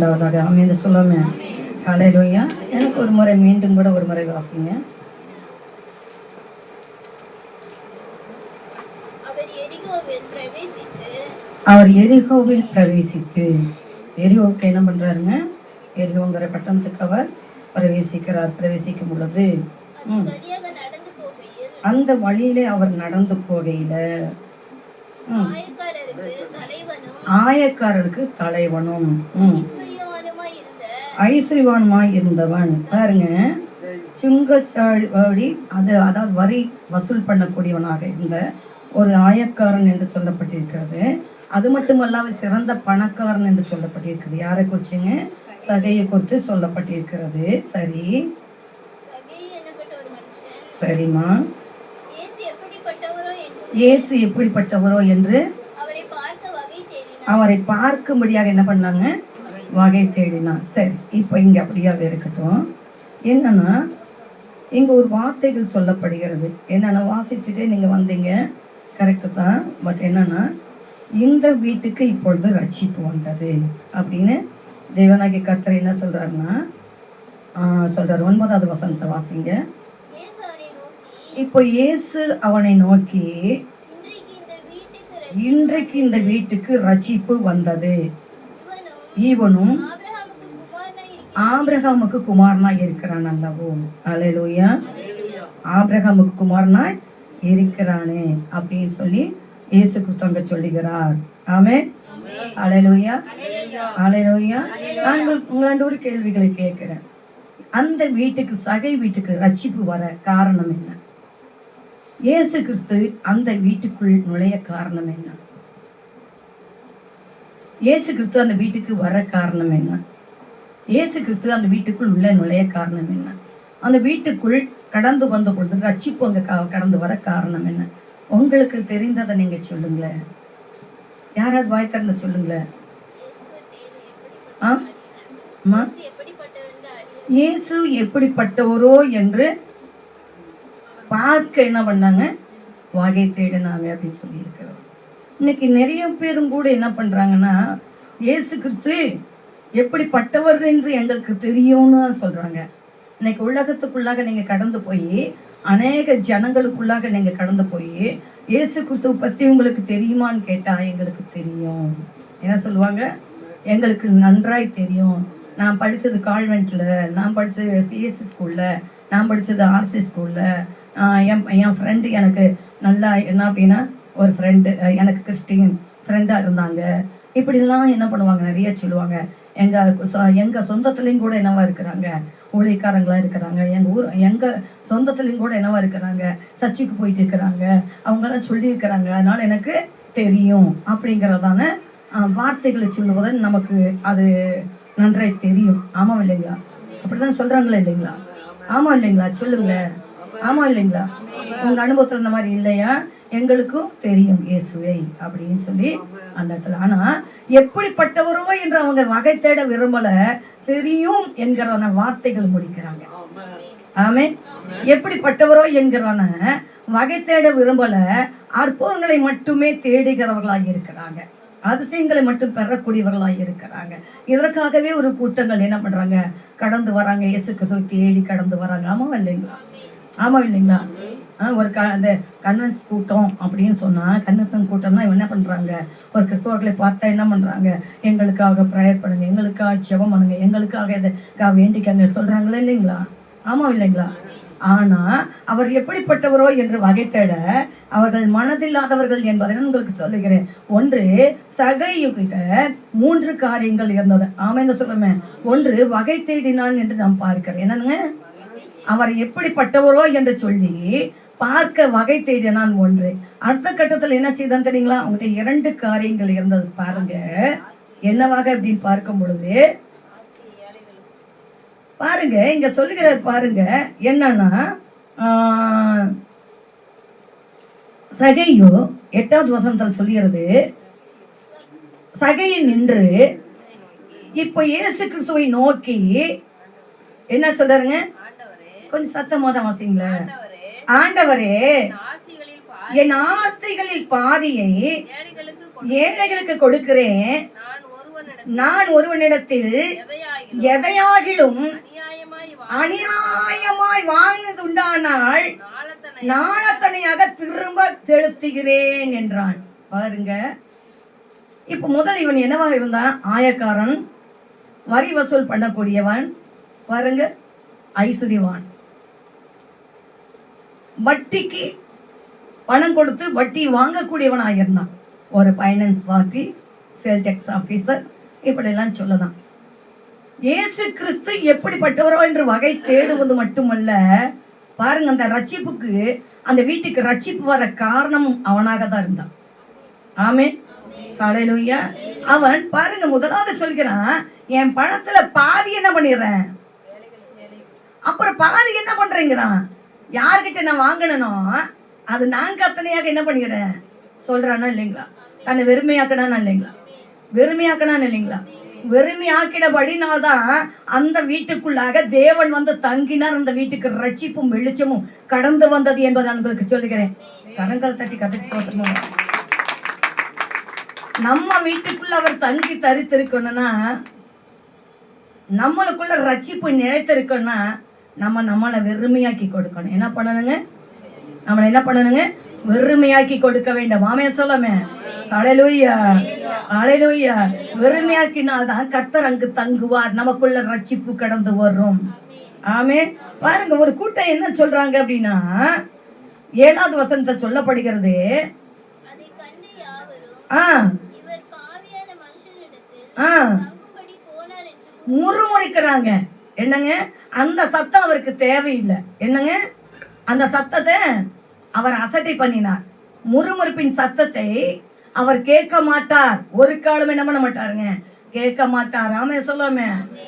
மகிழ்வுண்டாவதாக அமைந்து சொல்லாம. காலையிலோயா எனக்கு ஒரு முறை மீண்டும் கூட ஒரு முறை வாசிங்க. அவர் எரிகோவில் பிரவேசித்து எரிகோவுக்கு என்ன பண்றாருங்க? எரிகோங்கிற பட்டணத்துக்கு அவர் பிரவேசிக்கிறார் பிரவேசிக்கும் பொழுது. அந்த வழியிலே அவர் நடந்து போகையில ம், ஆயக்காரருக்கு தலைவனும் ம், இருந்த இருந்தவன். பாருங்க. சுங்கச்சாவடி அது அதாவது வரி வசூல் பண்ணக்கூடியவனாக இருந்த ஒரு ஆயக்காரன் என்று சொல்லப்பட்டிருக்கிறது. அது மட்டுமல்லாமல் சிறந்த பணக்காரன் என்று சொல்லப்பட்டிருக்கிறது. யாரை குறிச்சுங்க? சகையை குறித்து சொல்லப்பட்டிருக்கிறது. சரி. சரிம்மா. இயேசு எப்படிப்பட்டவரோ என்று அவரை அவரை பார்க்கும்படியாக என்ன பண்ணாங்க? வகை தேடினான் சரி இப்போ இங்கே அப்படியாவது இருக்கட்டும். என்னென்னா இங்கே ஒரு வார்த்தைகள் சொல்லப்படுகிறது. என்னென்ன வாசிச்சுட்டே நீங்கள் வந்தீங்க. கரெக்டு தான். பட் என்னென்னா இந்த வீட்டுக்கு இப்பொழுது ரட்சிப்பு வந்தது அப்படின்னு தேவனாகி கர்த்தர் என்ன சொல்கிறாருன்னா சொல்கிறார் ஒன்பதாவது வசனத்தை வாசிங்க. இப்போ இயேசு அவனை நோக்கி இன்றைக்கு இந்த வீட்டுக்கு இன்றைக்கு இந்த வீட்டுக்கு ரட்சிப்பு வந்தது. இவனும் ஈவனும் ஆபிரகாமுக்கு குமாரனா இருக்கிறான். அல்லவோ. அலையலூயா ஆபிரகாமுக்கு குமாரனா இருக்கிறானே அப்படின்னு சொல்லி இயேசு கிறிஸ்தவங்க சொல்லுகிறார். ஆமே அலையலூயா அலையலூயா நான் உங்களாண்ட ஒரு கேள்விகளை கேட்கிறேன். அந்த வீட்டுக்கு சகை வீட்டுக்கு ரட்சிப்பு வர காரணம் என்ன? இயேசு கிறிஸ்து அந்த வீட்டுக்குள் நுழைய காரணம் என்ன? இயேசு கிறிஸ்து அந்த வீட்டுக்கு வர காரணம் என்ன? இயேசு கிறிஸ்து அந்த வீட்டுக்குள் உள்ள நுழைய காரணம் என்ன? அந்த வீட்டுக்குள் கடந்து வந்த பொழுது ரட்சிப்பு அங்க கடந்து வர காரணம் என்ன? உங்களுக்கு தெரிந்ததை நீங்கள் சொல்லுங்களேன். யாராவது வாய் திறந்து சொல்லுங்களேன். ஆ? இயேசு எப்படிப்பட்டவரோ என்று பார்க்க என்ன பண்ணாங்க? வாகை தேடினாங்க அப்படின்னு சொல்லியிருக்கிறோம் இன்னைக்கு நிறைய பேரும் கூட என்ன பண்றாங்கன்னா இயேசு கிறிஸ்து எப்படிப்பட்டவர் என்று எங்களுக்கு தெரியும்னு சொல்றாங்க. இன்னைக்கு உலகத்துக்குள்ளாக நீங்க கடந்து போய் அநேக ஜனங்களுக்குள்ளாக நீங்க கடந்து போய் இயேசு கிறிஸ்துவ பத்தி உங்களுக்கு தெரியுமான்னு கேட்டா எங்களுக்கு தெரியும். என்ன சொல்லுவாங்க? எங்களுக்கு நன்றாய் தெரியும். நான் படித்தது கால்வெண்ட்டில் நான் படித்தது சிஎஸ்சி ஸ்கூலில் நான் படித்தது ஆர்சி ஸ்கூலில் என் என் ஃப்ரெண்டு எனக்கு நல்லா என்ன அப்படின்னா ஒரு ஃப்ரெண்டு எனக்கு கிறிஸ்டின் ஃப்ரெண்டாக இருந்தாங்க. இப்படிலாம் என்ன பண்ணுவாங்க? நிறைய சொல்லுவாங்க. எங்கள் எங்கள் சொந்தத்துலேயும் கூட என்னவா இருக்கிறாங்க? ஊழியக்காரங்களாக இருக்கிறாங்க. எங்கள் ஊர் எங்கள் சொந்தத்துலேயும் கூட என்னவா இருக்கிறாங்க? சர்ச்சுக்கு போயிட்டு இருக்கிறாங்க. அவங்களாம் சொல்லியிருக்கிறாங்க. அதனால் எனக்கு தெரியும் அப்படிங்கிறதான வார்த்தைகளை சொல்லுவதன் நமக்கு அது நன்றாய் தெரியும். ஆமாம் இல்லைங்களா? அப்படிதான் சொல்கிறாங்களா இல்லைங்களா? ஆமாம் இல்லைங்களா? சொல்லுங்கள் ஆமா இல்லைங்களா? உங்க அனுபவத்துல இந்த மாதிரி இல்லையா? எங்களுக்கும் தெரியும் இயேசுவை அப்படின்னு சொல்லி அந்த இடத்துல. ஆனா எப்படிப்பட்டவரோ என்று அவங்க வகை தேட விரும்பல தெரியும் என்கிறதான வார்த்தைகள் முடிக்கிறாங்க. ஆமே எப்படிப்பட்டவரோ என்கிறதான வகை தேட விரும்பல அற்புதங்களை மட்டுமே தேடுகிறவர்களாக இருக்கிறாங்க. அதிசயங்களை மட்டும் பெறக்கூடியவர்களாக இருக்கிறாங்க. இதற்காகவே ஒரு கூட்டங்கள் என்ன பண்றாங்க? கடந்து வராங்க. இயேசு கிறிஸ்துவை தேடி கடந்து வராங்க. ஆமாவா இல்லைங்களா? ஆமாம் இல்லைங்களா? ஆ, ஒரு க அந்த கன்வென்ஸ் கூட்டம் அப்படின்னு சொன்னால் கன்வென்ஷன் கூட்டம்னா இவன் என்ன பண்ணுறாங்க ஒரு கிறிஸ்தவர்களை பார்த்தா என்ன பண்ணுறாங்க எங்களுக்காக ப்ரேயர் பண்ணுங்க எங்களுக்காக ஜெபம் பண்ணுங்க எங்களுக்காக இதை வேண்டிக்கங்க சொல்கிறாங்களே இல்லைங்களா? ஆமாம் இல்லைங்களா? ஆனால் அவர் எப்படிப்பட்டவரோ என்று வகை தேட அவர்கள் மனதில்லாதவர்கள் என்பதை நான் உங்களுக்கு சொல்லுகிறேன். ஒன்று சகையுகிட்ட மூன்று காரியங்கள் இருந்தது. என்ன சொல்லுமே ஒன்று வகை தேடினான் என்று நாம் பார்க்கிறேன் என்னங்க அவர் எப்படிப்பட்டவரோ என்று சொல்லி பார்க்க வகை தேடினான் ஒன்று. அடுத்த கட்டத்தில் என்ன செய்தான் தெரியுங்களா? அவங்ககிட்ட இரண்டு காரியங்கள் இருந்தது பாருங்க. என்னவாக அப்படின்னு பார்க்கும் பொழுது பாருங்க இங்க சொல்லுகிறார் பாருங்க என்னன்னா சகையோ எட்டாவது வசனத்தில் சொல்லுகிறது சகையை நின்று இப்போ இயேசு கிறிஸ்துவை நோக்கி என்ன சொல்றாருங்க? கொஞ்சம் சத்தமா தான் வாசிங்களேன் ஆண்டவரே என் ஆஸ்திகளில் பாதியை ஏழைகளுக்கு கொடுக்கிறேன். நான் ஒருவன் நான் ஒருவனிடத்தில் எதையாகிலும் அநியாயமாய் வாங்கினது உண்டானால் நாளத்தனையாக திரும்ப செலுத்துகிறேன் என்றான். பாருங்க. இப்ப முதல் இவன் என்னவாக இருந்தான்? ஆயக்காரன் வரி வசூல் பண்ணக்கூடியவன் பாருங்க ஐஸ்வர்யவான் வட்டிக்கு பணம் கொடுத்து வட்டி வாங்கக்கூடியவனாக இருந்தான் ஒரு finance party sale tax officer இப்படிலாம் சொல்லலாம். இயேசு கிறிஸ்து எப்படிப்பட்டவரோ என்று வகை தேடுவது மட்டுமல்ல பாருங்க அந்த ரட்சிப்புக்கு அந்த வீட்டுக்கு ரட்சிப்பு வர காரணம் அவனாக தான் இருந்தான். ஆமே காலையிலூயா அவன் பாருங்க முதலாவது சொல்கிறான் என் பணத்துல பாதி என்ன பண்ணிடுறேன்? அப்புறம் பாதி என்ன பண்றேங்கிறான்? யார்கிட்ட நான் வாங்கினனோ அது நான் கத்தனையாக என்ன பண்ணிக்கிறேன் சொல்றானா இல்லைங்களா? தன்னை வெறுமையாக்கணானா இல்லைங்களா? வெறுமையாக்கணான்னு இல்லைங்களா? வெறுமையாக்கினபடினால்தான் அந்த வீட்டுக்குள்ளாக தேவன் வந்து தங்கினார். அந்த வீட்டுக்கு ரட்சிப்பும் வெளிச்சமும் கடந்து வந்தது என்பதை நான் உங்களுக்கு சொல்லுகிறேன். கரங்கள் தட்டி கதைக்கு போட்டணும் நம்ம வீட்டுக்குள்ள அவர் தங்கி தரித்திருக்கணும்னா நம்மளுக்குள்ள ரட்சிப்பு நிலைத்திருக்கணும்னா நம்ம நம்மளை வெறுமையாக்கி கொடுக்கணும். என்ன பண்ணணுங்க? நம்மளை என்ன பண்ணணுங்க? வெறுமையாக்கி கொடுக்க வேண்டும். மாமையா சொல்லாமே. அலையலூயா அலையலூயா வெறுமையாக்கினால் தான் கர்த்தர் அங்கு தங்குவார். நமக்குள்ள ரட்சிப்பு கடந்து வரும். ஆமே பாருங்க ஒரு கூட்டம் என்ன சொல்றாங்க அப்படின்னா ஏழாவது வசனத்தை சொல்லப்படுகிறது. ஆ. ஆ. முறுமுறுக்கிறாங்க. என்னங்க? அந்த சத்தம் அவருக்கு தேவையில்லை. என்னங்க? அந்த சத்தத்தை அவர் அசட்டை பண்ணினார். முறுமுறுப்பின் சத்தத்தை அவர் கேட்க மாட்டார். ஒரு காலம் என்ன பண்ண மாட்டாருங்க? கேட்க மாட்டார். ஆமே சொல்லாமே.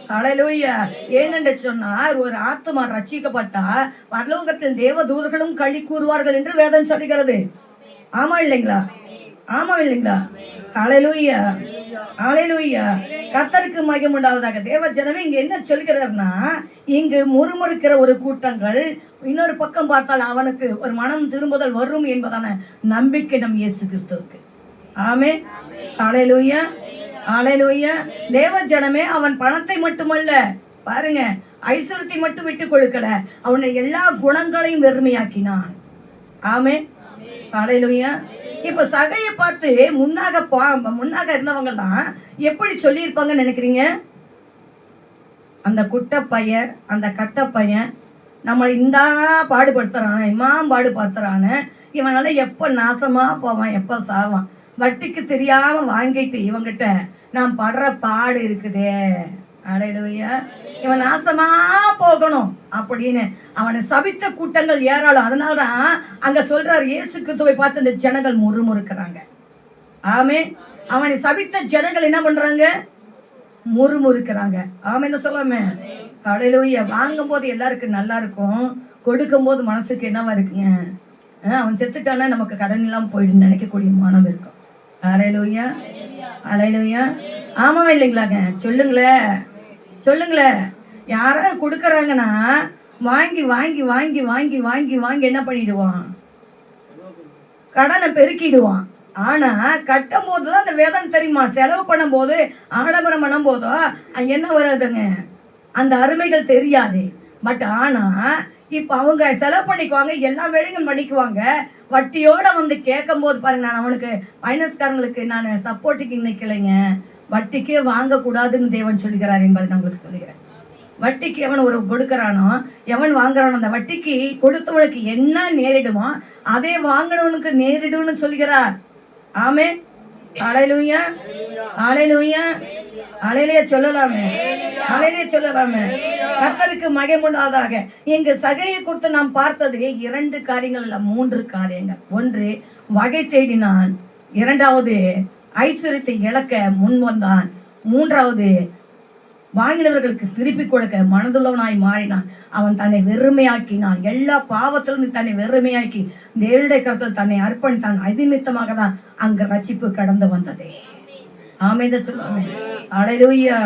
அலையிலூயா ஏனென்று சொன்னார் ஒரு ஆத்துமா ரட்சிக்கப்பட்டா பரலோகத்தில் தேவதூர்களும் களி கூறுவார்கள் என்று வேதம் சொல்லுகிறது. ஆமா இல்லைங்களா? ஆமா இல்லைங்களா? அலையலூயா அலையலூயா கத்தருக்கு மகிம் உண்டாவதாக. தேவ ஜனமே இங்க என்ன சொல்கிறார்னா இங்கு முறுமுறுக்கிற ஒரு கூட்டங்கள் இன்னொரு பக்கம் பார்த்தால் அவனுக்கு ஒரு மனம் திரும்புதல் வரும் என்பதான நம்பிக்கை நம் இயேசு கிறிஸ்துவுக்கு. ஆமே அலையலூயா அலையலூயா தேவ ஜனமே அவன் பணத்தை மட்டுமல்ல பாருங்க ஐஸ்வரத்தை மட்டும் விட்டு கொடுக்கல அவனை எல்லா குணங்களையும் வெறுமையாக்கினான். ஆமே அலையிலுயா இப்ப சகையை பார்த்து முன்னாக பா- முன்னாக இருந்தவங்க தான் எப்படி சொல்லியிருப்பாங்கன்னு நினைக்கிறீங்க? அந்த குட்டை பையன் அந்த கட்டை பையன் நம்மளை இந்தா பாடுபடுத்துறான இமாம் பாடுபடுத்துறான்னு இவனால எப்போ நாசமா போவான் எப்போ சாவான்? வட்டிக்கு தெரியாம வாங்கிட்டு இவங்கிட்ட நான் படுற பாடு இருக்குதே. அலையிலுயா இவன் நாசமா போகணும் அப்படின்னு அவனை சபித்த கூட்டங்கள் ஏராளம். அதனாலதான் அங்க சொல்றாரு இயேசு கிறிஸ்துவை பார்த்து இந்த ஜனங்கள் முறுமுறுக்கிறாங்க. ஆமே அவனை சபித்த ஜனங்கள் என்ன பண்றாங்க? முறுமுறுக்கிறாங்க. ஆமைன்னு சொல்லாமே? கடையிலோய வாங்கும் போது எல்லாருக்கும் நல்லா இருக்கும். கொடுக்கும் போது மனசுக்கு என்னவா இருக்குங்க? அவன் செத்துட்டானா நமக்கு கடன் இல்லாம போயிடுன்னு நினைக்கக்கூடிய மனம் இருக்கும். அலையிலூயா அலையிலூயா ஆமாவா இல்லைங்களாங்க? சொல்லுங்களேன். சொல்லுங்களேன். யாராவது கொடுக்குறாங்கன்னா வாங்கி வாங்கி வாங்கி வாங்கி வாங்கி வாங்கி என்ன பண்ணிடுவான்? கடனை பெருக்கிடுவான். ஆனா கட்டும் போது தான் அந்த வேதனை தெரியுமா? செலவு பண்ணும்போது ஆடம்பரம் பண்ணும் போதோ என்ன வராதுங்க? அந்த அருமைகள் தெரியாது. பட் ஆனா இப்போ அவங்க செலவு பண்ணிக்குவாங்க எல்லா வேலையும் பண்ணிக்குவாங்க. வட்டியோட வந்து கேட்கும் போது பாருங்க நான் அவனுக்கு மைனஸ்காரங்களுக்கு நான் சப்போர்ட்டுக்கு நிற்கலைங்க வட்டிக்கே வாங்கக்கூடாதுன்னு தேவன் சொல்கிறார் என்பதை நான் உங்களுக்கு சொல்லுகிறேன். வட்டிக்கு எவன் ஒரு கொடுக்கறானோ எவன் வாங்குறானோ அந்த வட்டிக்கு கொடுத்தவனுக்கு என்ன நேரிடுமோ அதே வாங்கினவனுக்கு நேரிடும்னு சொல்கிறார். ஆமே அலையிலூயா அலையிலூயா அலையிலேயே சொல்லலாமே. அலையிலேயே சொல்லலாமே. கர்த்தருக்கு மகிமுண்டாதாக எங்க சகையை குறித்து நாம் பார்த்தது இரண்டு காரியங்கள் அல்ல மூன்று காரியங்கள். ஒன்று வகை தேடினான். இரண்டாவது ஐஸ்வர்யத்தை இழக்க முன் வந்தான். மூன்றாவது வாங்கினவர்களுக்கு திருப்பி கொடுக்க மனதுள்ளவனாய் மாறினான். அவன் தன்னை வெறுமையாக்கினான். எல்லா பாவத்திலிருந்து தன்னை வெறுமையாக்கி தேவனுடைய கருத்தில் தன்னை அர்ப்பணித்தான். அதிமித்தமாக தான் அங்க ரட்சிப்பு கடந்து வந்தது. ஆமேத சொல்லுவாங்க அலையிலூயா.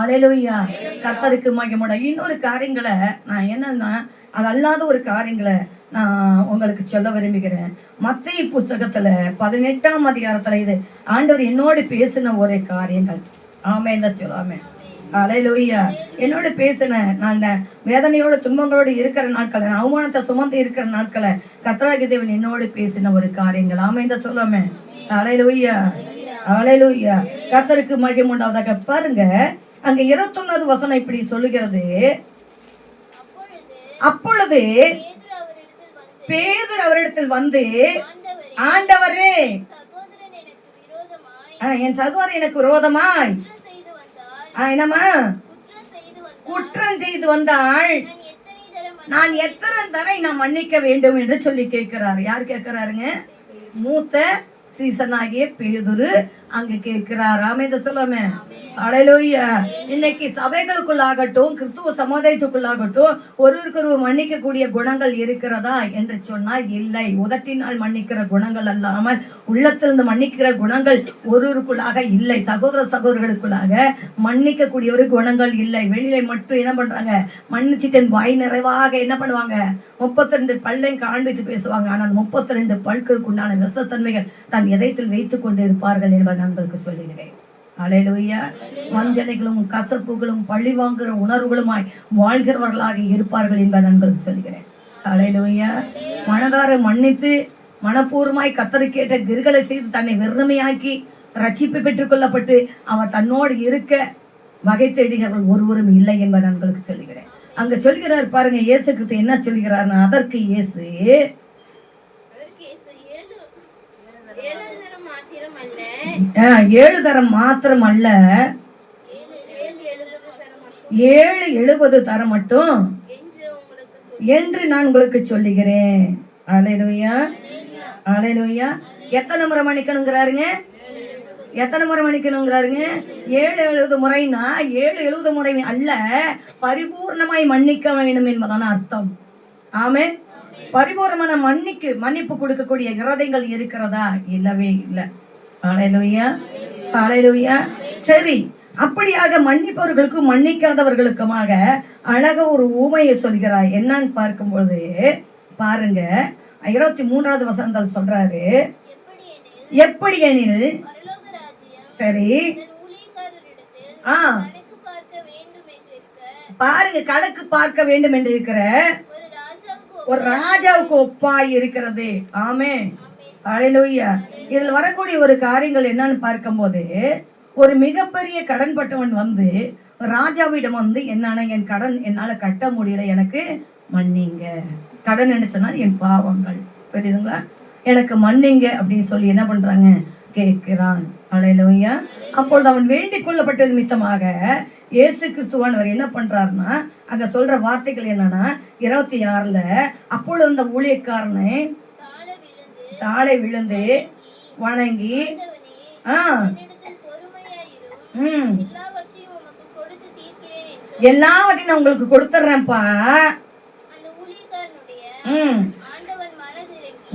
அலையிலூயா. கர்த்தருக்கு மகிமுட இன்னொரு காரியங்களை நான் என்னன்னா அது அல்லாத ஒரு காரியங்களை நான் உங்களுக்கு சொல்ல விரும்புகிறேன். மத்திய புத்தகத்துல பதினெட்டாம் அதிகாரத்துல இது ஆண்டவர் என்னோடு பேசின ஒரே காரியங்கள். ஆமே தான் சொல்லாமே அலையிலூயா என்னோட பேசின நான் வேதனையோட துன்பங்களோடு இருக்கிற நாட்களை நான் அவமானத்தை சுமந்து இருக்கிற நாட்களை கத்தராகி தேவன் என்னோடு பேசின ஒரு காரியங்கள். ஆமே இந்த சொல்லாமே அலையிலூயா அலையிலூயா கத்தருக்கு மகிம் உண்டாவதாக. பாருங்க அங்க இருபத்தொன்னாவது வசனம் இப்படி சொல்லுகிறது. அப்பொழுது அவரிடத்தில் வந்து பேதர் அவரிடத்தில் வந்து ஆண்டவரே என் சகோதரர் எனக்கு விரோதமாய். ஆ, என்னம்மா? குற்றம் செய்து வந்தாள். நான் எத்தனை நான் தடவை நான் மன்னிக்க வேண்டும் என்று சொல்லி கேட்கிறார். யார் கேட்கிறாருங்க? மூத்த சீசனாகிய பேதுரு அங்க கேட்கிறார். ஆமேத சொல்லாமே. அலையிலோய்யா இன்னைக்கு சபைகளுக்குள்ளாகட்டும் கிறிஸ்துவ சமுதாயத்துக்குள்ளாகட்டும் ஒருவருக்கொரு ஒருவர் மன்னிக்கக்கூடிய குணங்கள் இருக்கிறதா என்று சொன்னால் இல்லை. உதட்டினால் மன்னிக்கிற குணங்கள் அல்லாமல் உள்ளத்திலிருந்து மன்னிக்கிற குணங்கள் ஒருவருக்குள்ளாக இல்லை. சகோதர சகோதரர்களுக்குள்ளாக மன்னிக்கக்கூடிய ஒரு குணங்கள் இல்லை. வெளியில மட்டும் என்ன பண்றாங்க? மன்னிச்சுட்டேன். வாய் நிறைவாக என்ன பண்ணுவாங்க? முப்பத்தி ரெண்டு பல்லையும் காண்பித்து பேசுவாங்க. ஆனால் முப்பத்தி ரெண்டு பல்களுக்கு உண்டான விஷத்தன்மைகள் தன் இதயத்தில் வைத்துக் கொண்டு இருப்பார்கள் என்பதை நான் சொல்லுகிறேன். அலையிலுயா. வஞ்சனைகளும் கசப்புகளும் பழி வாங்குகிற உணர்வுகளுமாய் வாழ்கிறவர்களாக இருப்பார்கள் என்பதை நான் சொல்கிறேன் அலையிலுயா. மனதார மன்னித்து மனப்பூர்வமாய் கத்தருக்கேற்ற கிருகளை செய்து தன்னை வெறுமையாக்கி ரட்சிப்பு பெற்றுக்கொள்ளப்பட்டு அவர் தன்னோடு இருக்க வகை தேடுகிறவர்கள் ஒருவரும் இல்லை என்பதை நண்பர்களுக்கு சொல்கிறேன் சொல்லுகிறேன். அங்க சொல்கிறார் பாருங்க இயேசு கிட்ட என்ன சொல்கிறார்னா அதற்கு இயேசு அதற்கு இயேசு ஏழு ஏழு தரம் மாத்திரம் அல்ல ஆஹ், ஏழு தரம் மாத்திரம் அல்ல ஏழு எழுபது தரம் மட்டும். என்று நான் உங்களுக்கு சொல்லுகிறேன். அலையிலுயா. அலையிலுயா. எத்தனை முறை மன்னிக்கணுங்கிறாருங்க? எத்தனை முறை மன்னிக்கணுங்கிறாருங்க? ஏழு எழுபது முறைனா ஏழு எழுபது முறை அல்ல பரிபூர்ணமாய் மன்னிக்க வேண்டும் என்பதான அர்த்தம். ஆமே பரிபூர்ணமான மன்னிக்கு மன்னிப்பு கொடுக்கக்கூடிய இருதயங்கள் இருக்கிறதா? இல்லவே இல்லை. அலையிலுயா அலையிலுயா சரி அப்படியாக மன்னிப்பவர்களுக்கும் மன்னிக்காதவர்களுக்குமாக அழக ஒரு ஊமையை சொல்கிறார். என்னன்னு பார்க்கும்போது பாருங்க இருபத்தி மூன்றாவது வசனத்தில் சொல்றாரு எப்படி எனில் சரி ஆ பாருங்க கணக்கு பார்க்க வேண்டும் என்று இருக்கிற ஒரு ஒரு ராஜாவுக்கு ஒப்பாய் இருக்கிறது. ஆமே அலையிலூயா இதில் வரக்கூடிய ஒரு காரியங்கள் என்னன்னு பார்க்கும்போது ஒரு மிகப்பெரிய கடன்பட்டவன் வந்து ராஜாவிடம் வந்து என்னான என் கடன் என்னால் கட்ட முடியல எனக்கு மன்னிங்க. கடன் என்ன சொன்னால் என் பாவங்கள். புரியுதுங்களா? எனக்கு மன்னிங்க அப்படின்னு சொல்லி என்ன பண்ணுறாங்க கேட்கிறான். அலையிலூயா அப்பொழுது அவன் வேண்டிக் கொள்ளப்பட்டது மித்தமாக இயேசு கிறிஸ்துவானவர் என்ன பண்ணுறாருன்னா அங்கே சொல்கிற வார்த்தைகள் என்னன்னா இருபத்தி ஆறில் அப்பொழுது அந்த ஊழியக்காரனை தாழ விழுந்து தாளை விழுந்து வணங்கி ஆ. ம். எல்லாவற்றையும் நான் உங்களுக்கு கொடுத்துட்றேன்ப்பா ம்.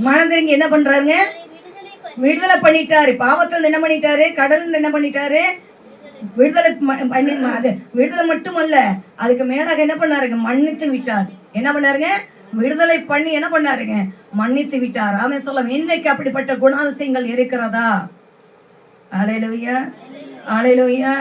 மனதிறங்கி என்ன பண்றாருங்க? விடுதலை பண்ணிட்டாரு. பாவத்தில் என்ன பண்ணிட்டாரு? கடல் என்ன பண்ணிட்டாரு? விடுதலை பண்ணி அது விடுதலை மட்டுமல்ல அதுக்கு மேலாக என்ன பண்ணாருங்க? மன்னித்து விட்டார். என்ன பண்ணாருங்க? விடுதலை பண்ணி என்ன பண்ணாருங்க? மன்னித்து விட்டார். அவன் சொல்ல இன்னைக்கு அப்படிப்பட்ட குணாதிசயங்கள் இருக்கிறதா? அலையிலுயா. அலையிலுயா.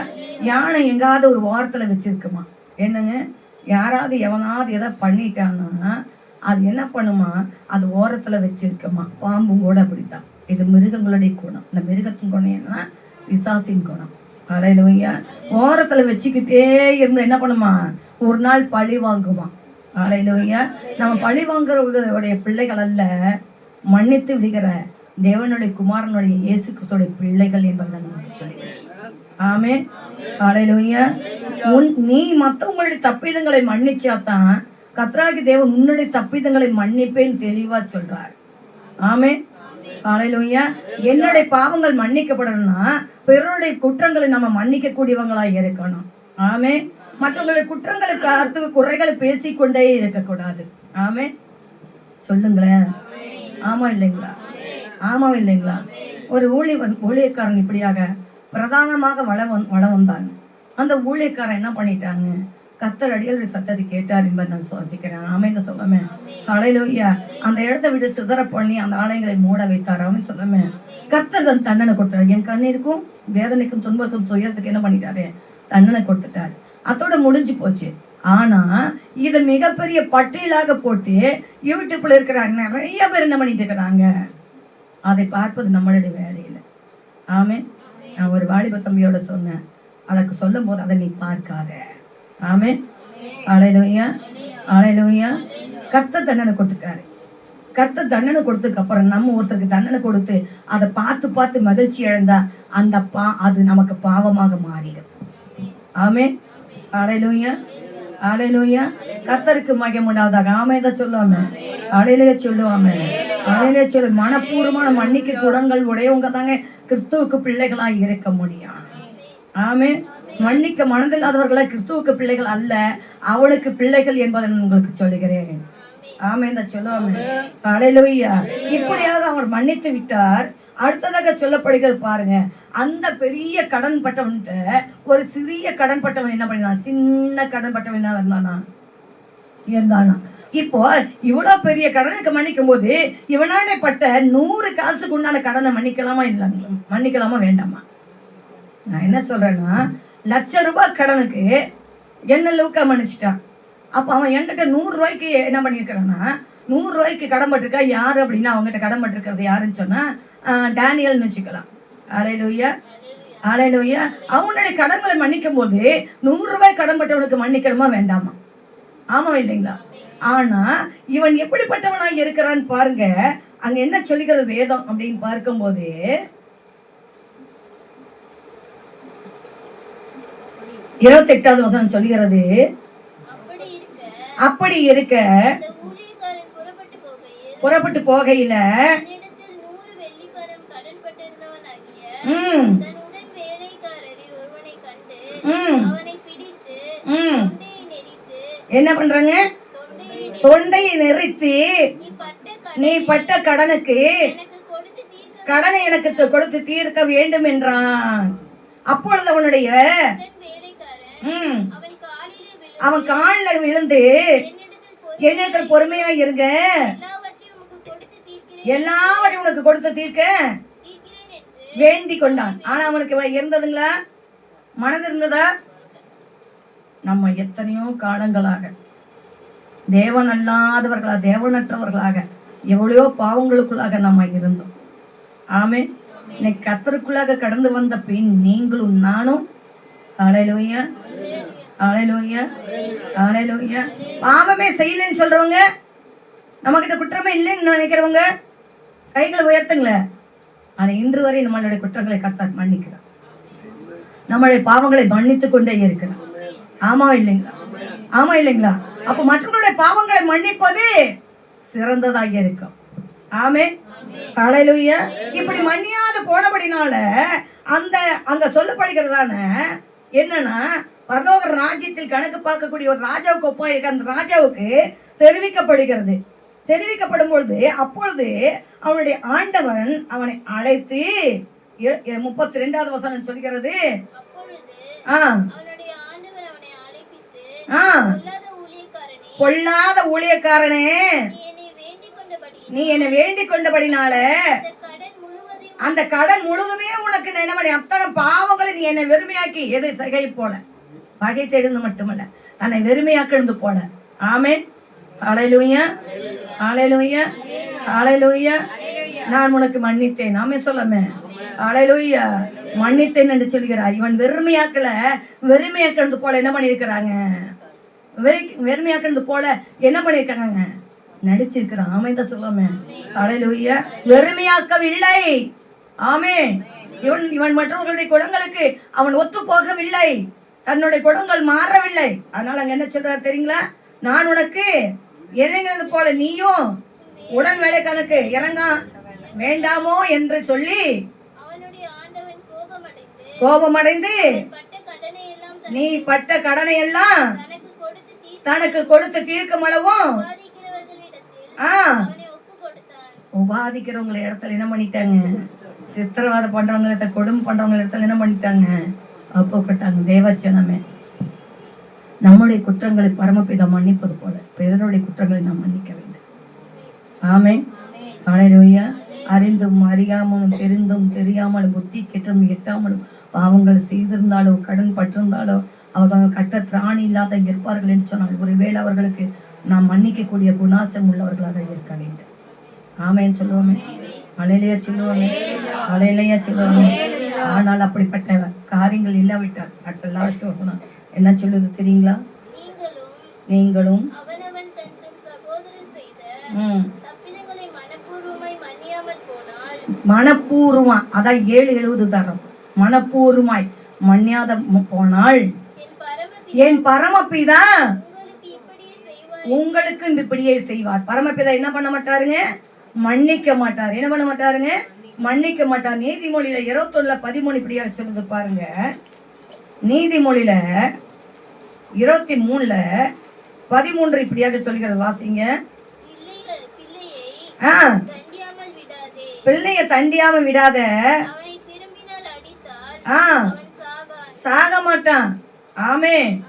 யானை எங்காவது ஒரு வாரத்தில் வச்சிருக்குமா? என்னங்க? யாராவது எவனாவது எதை பண்ணிட்டான்னா அது என்ன பண்ணுமா? அது ஓரத்தில் வச்சிருக்குமா? பாம்பு கூட அப்படித்தான். இது மிருகங்களுடைய குணம். இந்த மிருகத்தின் குணம் என்னன்னா விசாசின் குணம். அலையிலுயா. ஓரத்தில் வச்சுக்கிட்டே இருந்து என்ன பண்ணுமா? ஒரு நாள் பழி வாங்குவான் அலையிலுயா நம்ம பழி வாங்குறவங்களுடைய பிள்ளைகள் அல்ல. மன்னித்து விடுகிற தேவனுடைய குமாரனுடைய இயேசு கிறிஸ்துடைய பிள்ளைகள் என்பதை நமக்கு சொல்லுகிறேன். ஆமே அலையிலுயா உன் நீ மற்றவங்களுடைய தப்பிதங்களை மன்னிச்சாதான் கத்ராகி தேவன் உன்னுடைய தப்பிதங்களை மன்னிப்பேன்னு தெளிவா சொல்றார். ஆமே அலையிலுயா என்னுடைய பாவங்கள் மன்னிக்கப்படணும்னா பிறருடைய குற்றங்களை நம்ம மன்னிக்க கூடியவங்களா இருக்கணும். ஆமே மற்றவங்களை குற்றங்களை பார்த்து குறைகளை பேசிக்கொண்டே இருக்கக்கூடாது. ஆமே சொல்லுங்களேன். ஆமா இல்லைங்களா? ஆமா இல்லைங்களா? ஒரு ஊழியர் ஊழியக்காரன் இப்படியாக பிரதானமாக வள வந் வள வந்தாங்க அந்த ஊழியக்காரன் என்ன பண்ணிட்டாங்க? கத்தர் அடிகள் சத்தத்தை கேட்டார் என்பதை நான் சுவாசிக்கிறேன். ஆமைன்னு சொல்லமே. அலையிலோய்யா அந்த இடத்தை விட்டு சிதற பண்ணி அந்த ஆலயங்களை மூட வைத்தார். அவன் சொல்லமே. கத்தர் தன் தண்டனை கொடுத்தாரு என் கண்ணீருக்கும் வேதனைக்கும் துன்பத்துக்கும் துயரத்துக்கு என்ன பண்ணிட்டாரு? தண்டனை கொடுத்துட்டாரு. அதோட முடிஞ்சு போச்சு. ஆனா இதை மிகப்பெரிய பட்டியலாக போட்டு யூடியூப்ல இருக்கிறாங்க நிறைய பேர் என்ன பண்ணிட்டு இருக்கிறாங்க? அதை பார்ப்பது நம்மளுடைய வேலையில் ஆமே நான் ஒரு வாலிப தம்பியோட சொன்னேன். அதற்கு சொல்லும் போது அதை நீ பார்க்காத. ஆமே அலையிலுயா அலையிலுயா கத்த தண்டனை கொடுத்துட்டாரு. கத்த தண்டனை கொடுத்ததுக்கு அப்புறம் நம்ம ஒருத்தருக்கு தண்டனை கொடுத்து அதை பார்த்து பார்த்து மகிழ்ச்சி இழந்தா அந்த பா அது நமக்கு பாவமாக மாறிடும். ஆமே அலையிலூயா அலையிலூயா கத்தருக்கு மகிமை உண்டாவதாக ஆமே தான் சொல்லுவாங்க அலையிலேயே சொல்லுவாங்க அலையிலே சொல்லு. மனப்பூர்வமான மன்னிக்கு குணங்கள் உடையவங்க தாங்க கிறிஸ்துவுக்கு பிள்ளைகளாக இருக்க முடியும். ஆமே மன்னிக்க மனதில்லாதவர்களா கிறிஸ்துவுக்கு பிள்ளைகள் அல்ல. அவளுக்கு பிள்ளைகள் என்பதை நான் உங்களுக்கு சொல்லுகிறேன். ஆமே தான் சொல்லுவாங்க அலையிலூயா இப்படியாவது அவர் மன்னித்து விட்டார். அடுத்ததாக சொல்லப்படுகிறது பாருங்க. அந்த பெரிய கடன் பட்டவன்கிட்ட ஒரு சிறிய கடன் பட்டவன் என்ன பண்ணினான்? சின்ன கடன் பட்டவன் என்ன இருந்தானா? இருந்தானா. இப்போ இவ்வளோ பெரிய கடனுக்கு மன்னிக்கும் போது இவனாலே பட்ட நூறு காசுக்கு உண்டான கடனை மன்னிக்கலாமா இல்லைங்களா மன்னிக்கலாமா வேண்டாமா? நான் என்ன சொல்றேன்னா லட்ச ரூபாய் கடனுக்கு என்ன லூக்கா மன்னிச்சிட்டான்? அப்போ அவன் என்கிட்ட நூறுரூவாய்க்கு என்ன பண்ணியிருக்கிறான்னா நூறுரூவாய்க்கு கடன் பட்டிருக்கா? யார் அப்படின்னா அவங்ககிட்ட கடன் பட்டிருக்கிறது யாருன்னு சொன்னால் டேனியல்னு வச்சுக்கலாம். அலையிலூயா அலையிலூயா அவனுடைய கடன்களை மன்னிக்கும் போது நூறு ரூபாய் கடன் பட்டவனுக்கு மன்னிக்கணுமா வேண்டாமா? ஆமா இல்லைங்களா? ஆனா இவன் எப்படிப்பட்டவனா இருக்கிறான்னு பாருங்க. அங்க என்ன சொல்லுகிறது வேதம் அப்படின்னு பார்க்கும்போது இருபத்தெட்டாவது வசனம் சொல்லுகிறது அப்படி இருக்க புறப்பட்டு போகையில் கடன்பட்டிருந்தவனாகிய ம். தன் உடன் வேலைக்காரரில் ஒருவனை கண்டு ம். அவனை பிடித்து ம். தொண்டையை நெரித்து என்ன பண்றாங்க? தொண்டையை நெ- தொண்டையை நிறுத்தி நீ பட்ட கடனுக்கு கடனை எனக்கு கொடுத்து தீர்க்க வேண்டும் என்றான். அப்பொழுது அவனுடைய அவன் காலிலே விழுந்து என்னிடத்தில் பொறு என்னிடத்தில் பொறுமையா இருங்க. எல்லாவற்றையும் உனக்கு கொடுத்து தீர்க்க. வேண்டி கொண்டான் ஆனா அவனுக்கு இருந்ததுங்களா? மனது இருந்ததா? நம்ம எத்தனையோ காலங்களாக தேவன் அல்லாதவர்களாக தேவனற்றவர்களாக எவ்வளையோ பாவங்களுக்குள்ளாக நம்ம இருந்தோம். ஆமே இன்னைக்கு கத்தருக்குள்ளாக கடந்து வந்த பின் நீங்களும் நானும் அலையிலோய்யா அலையிலோய்யா அலையிலோய்யா பாவமே செய்யலைன்னு சொல்றவங்க நம்ம கிட்ட குற்றமே இல்லைன்னு நினைக்கிறவங்க கைகளை உயர்த்துங்களேன். ஆனால் இன்று வரை நம்மளுடைய குற்றங்களை கர்த்தர் மன்னிக்கிறார். நம்மளுடைய பாவங்களை மன்னித்து கொண்டே இருக்கிறார். ஆமா இல்லைங்களா? ஆமா இல்லைங்களா? அப்ப மற்றவர்களுடைய பாவங்களை மன்னிப்பது சிறந்ததாக இருக்கும். ஆமே கலையிலுய இப்படி மன்னியாத போனபடினால அந்த அங்க சொல்லப்படுகிறதான என்னன்னா பரலோக ராஜ்யத்தில் கணக்கு பார்க்கக்கூடிய ஒரு ராஜாவுக்கு ஒப்பா அந்த ராஜாவுக்கு தெரிவிக்கப்படுகிறது. தெரிவிக்கப்படும் பொழுது அப்பொழுது அவனுடைய ஆண்டவன் அவனை அழைத்து முப்பத்தி ரெண்டாவது வசனம் சொல்கிறது. பொல்லாத ஊழியக்காரனே நீ என்னை வேண்டிக் கொண்டபடினால அந்த கடன் முழுதுமே உனக்கு நான் என்ன பண்ணி அத்தனை பாவங்களை நீ என்னை வெறுமையாக்கி எதை சகை போல? பகை தேடுந்து மட்டுமல்ல தன்னை வெறுமையாக்கிருந்து போல. ஆமே அலையிலூயா அலையிலூயா அலையிலூயா நான் உனக்கு மன்னித்தேன். நாமே சொல்லாமே. அலையிலூயா மன்னித்தேன் என்று சொல்கிறார். இவன் வெறுமையாக்கல. வெறுமையாக்கிறது போல என்ன பண்ணியிருக்கிறாங்க? வெறி வெறுமையாக்குறது போல என்ன பண்ணியிருக்காங்க? நடிச்சிருக்கிறான். ஆமை தான் சொல்லாமே. அலையிலூயா வெறுமையாக்கவில்லை. ஆமே. இவன் இவன் மற்றவர்களுடைய குடங்களுக்கு அவன் ஒத்து போகவில்லை தன்னுடைய குடங்கள் மாறவில்லை. அதனால அங்க என்ன சொல்றாரு தெரியுங்களா? நான் உனக்கு இறங்கினது போல நீயும் உடன் வேலைக்கானுக்கு இறங்கா வேண்டாமோ என்று சொல்லி கோபமடைந்து நீ பட்ட கடனை எல்லாம் தனக்கு கொடுத்து தீர்க்கும் அளவும் உபாதிக்கிறவங்களை இடத்துல என்ன பண்ணிட்டாங்க? சித்திரவாதை பண்றவங்க இடத்துல கொடுமை பண்றவங்க இடத்துல என்ன பண்ணிட்டாங்க? ஒப்புக்கிட்டாங்க தேவச்சனமே. நம்முடைய குற்றங்களை பரமபிதா மன்னிப்பது போல பிறருடைய குற்றங்களை நாம் மன்னிக்க வேண்டும். ஆமே அலையா அறிந்தும் அறியாமலும் தெரிந்தும் தெரியாமலும் புத்தி கெட்டும் எட்டாமலும் பாவங்கள் செய்திருந்தாலோ கடன் பட்டிருந்தாலோ அவர்கள் கட்ட திராணி இல்லாத இருப்பார்கள் என்று சொன்னால் ஒருவேளை அவர்களுக்கு நாம் மன்னிக்கக்கூடிய குணாசம் உள்ளவர்களாக இருக்க வேண்டும். ஆமேன்னு சொல்லுவோமே. அலையிலையா சொல்லுவோமே. அலையிலையா சொல்லுவோமே. ஆனால் அப்படிப்பட்ட காரியங்கள் இல்லாவிட்டால் அடுத்த லாஸ்ட் என்ன சொல்லுது தெரியுங்களா? நீங்களும் மனப்பூர்வம் அதான் ஏழு எழுபது தரம் மனப்பூர்வமாய் மன்னியாத போனால் என் பரமபி என் பரமபிதா உங்களுக்கு இப்படியே செய்வார். உங்களுக்கு இப்படியே செய்வார். பரமபிதா என்ன பண்ண மாட்டாருங்க? மன்னிக்க மாட்டார். என்ன பண்ண மாட்டாருங்க? மன்னிக்க மாட்டார். நீதிமொழியில இருபத்தொன்னுல பதிமூணு இப்படியா சொல்லுது பாருங்க. நீதிமொழியில இருபத்தி மூணுல பதிமூன்று இப்படியாக சொல்கிறது வாசிங்க. ஆ. பிள்ளைய தண்டியாம விடாத. ஆ. சாக மாட்டான். ஆமே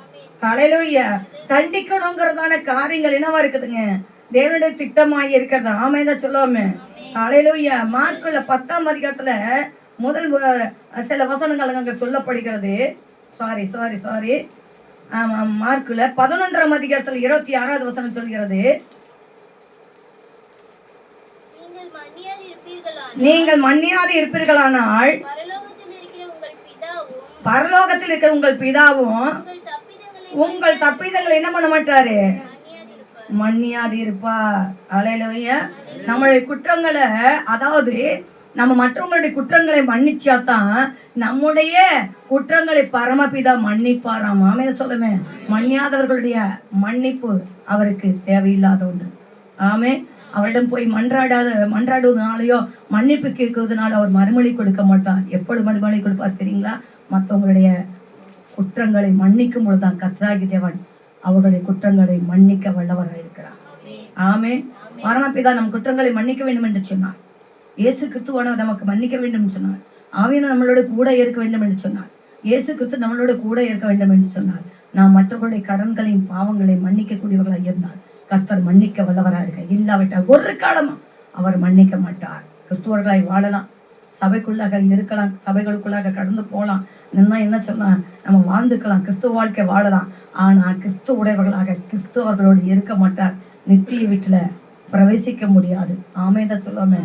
ஹalleluya. தண்டிக்கணுங்கிறதான காரியங்கள் என்னவா இருக்குதுங்க? தேவனுடைய திட்டமாகி இருக்கிறது. ஆமே தான் சொல்லுவோமே. ஹalleluya. மார்க்குல பத்தாம் அதிகாரத்துல முதல் சில வசனங்கள் அங்க சொல்லப்படுகிறது. சாரி சாரி சாரி மார்க்குல பதினொன்றாம் அதிகாரத்துல இருபத்தி ஆறாவது வசனம் சொல்கிறது. நீங்கள் மன்னியாது இருப்பீர்களானால் பரலோகத்தில் இருக்கிற உங்கள் பிதாவும் உங்கள் தப்பிதங்களை என்ன பண்ண மாட்டாரு? மன்னியாது இருப்பார். அலையிலவைய நம்மளுடைய குற்றங்களை அதாவது நம்ம மற்றவங்களுடைய குற்றங்களை மன்னிச்சாதான் நம்முடைய குற்றங்களை பரமபிதா மன்னிப்பாராம். ஆமே சொல்லுமே. மன்னியாதவர்களுடைய மன்னிப்பு அவருக்கு தேவையில்லாத ஒன்று. ஆமே. அவரிடம் போய் மன்றாடாத மன்றாடுவதனாலயோ மன்னிப்பு கேட்கறதுனால அவர் மறுமொழி கொடுக்க மாட்டார். எப்பொழுது மறுமொழி கொடுப்பார் தெரியுங்களா? மற்றவங்களுடைய குற்றங்களை மன்னிக்கும் பொழுதுதான் கத்ராகி தேவன் அவர்களுடைய குற்றங்களை மன்னிக்க வல்லவராக இருக்கிறார் ஆமே. பரமபிதா நம் குற்றங்களை மன்னிக்க வேண்டும் என்று சொன்னார். இயேசு கிறிஸ்துவானவர் நமக்கு மன்னிக்க வேண்டும் என்று சொன்னார். ஆவியான நம்மளோட கூட இருக்க வேண்டும் என்று சொன்னார். இயேசு கிறிஸ்து நம்மளோட கூட இருக்க வேண்டும் என்று சொன்னார். நாம் மற்றவர்களுடைய கடன்களையும் பாவங்களையும் மன்னிக்கக்கூடியவர்களாக இருந்தால் கர்த்தர் மன்னிக்க வல்லவராக இருக்க இல்லாவிட்டால் ஒரு காலமும் அவர் மன்னிக்க மாட்டார். கிறிஸ்துவர்களாய் வாழலாம். சபைக்குள்ளாக இருக்கலாம். சபைகளுக்குள்ளாக கடந்து போகலாம். நின்னா என்ன சொல்லலாம் நம்ம வாழ்ந்துக்கலாம். கிறிஸ்துவ வாழ்க்கை வாழலாம். ஆனால் கிறிஸ்துவ உடையவர்களாக கிறிஸ்துவர்களோடு இருக்க மாட்டார். நித்திய வீட்டில் பிரவேசிக்க முடியாது. ஆமே தான் சொல்லாம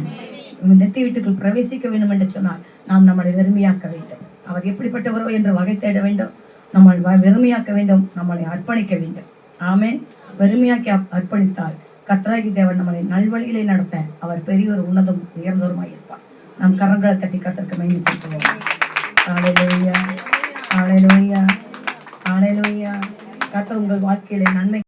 நித்திய வீட்டுக்குள் பிரவேசிக்க வேண்டும் என்று சொன்னால் நாம் நம்மளை வெறுமையாக்க வேண்டும். அவர் எப்படிப்பட்ட உறவு என்று வகை தேட வேண்டும். நம்மளை வ- வெறுமையாக்க வேண்டும். நம்மளை அர்ப்பணிக்க வேண்டும். ஆமே வெறுமையாக்கி அர்ப்பணித்தால் கத்ராகி தேவன் நம்மளை நல்வழியிலே நடத்த அவர் பெரியவர் உன்னதம் உயர்ந்தவருமாய் இருப்பார் நம் கரங்களை தட்டி கத்திற்கு மைந்து செலுத்துவோம். ஹalleluya ஹalleluya ஹalleluya கர்த்தர் உங்கள் வாழ்க்கையிலே நன்மை